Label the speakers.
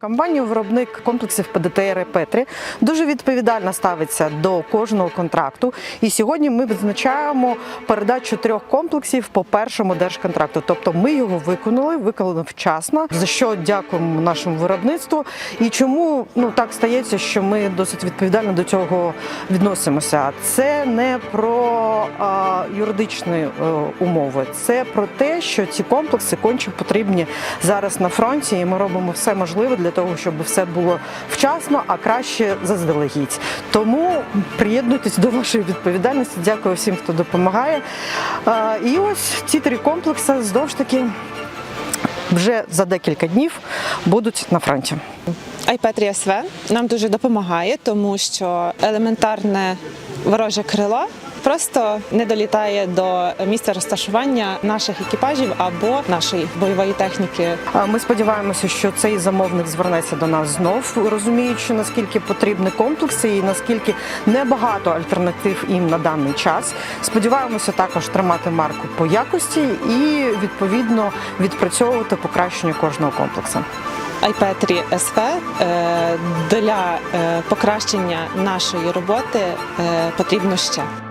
Speaker 1: Компанія виробник комплексів ПДТР Петрі дуже відповідально ставиться до кожного контракту. І сьогодні ми відзначаємо передачу трьох комплексів по першому держконтракту. Тобто ми його виконали, виконали вчасно. За що дякуємо нашому виробництву. І чому ну так стається, що ми досить відповідально до цього відносимося. Це не про а, юридичні е, умови, це про те, що ці комплекси конче потрібні зараз на фронті, і ми робимо все можливе для того, щоб все було вчасно, а краще заздалегідь. Тому приєднуйтесь до вашої відповідальності. Дякую всім, хто допомагає. І ось ці три комплекси здовж таки вже за декілька днів будуть на фронті.
Speaker 2: iPad СВ нам дуже допомагає, тому що елементарне вороже крило просто не долітає до місця розташування наших екіпажів або нашої бойової техніки.
Speaker 1: Ми сподіваємося, що цей замовник звернеться до нас знов, розуміючи наскільки потрібні комплекси і наскільки небагато альтернатив їм на даний час. Сподіваємося також тримати марку по якості і відповідно відпрацьовувати покращення кожного комплексу.
Speaker 2: iPad СВ е, для е, покращення нашої роботи е, потрібно ще.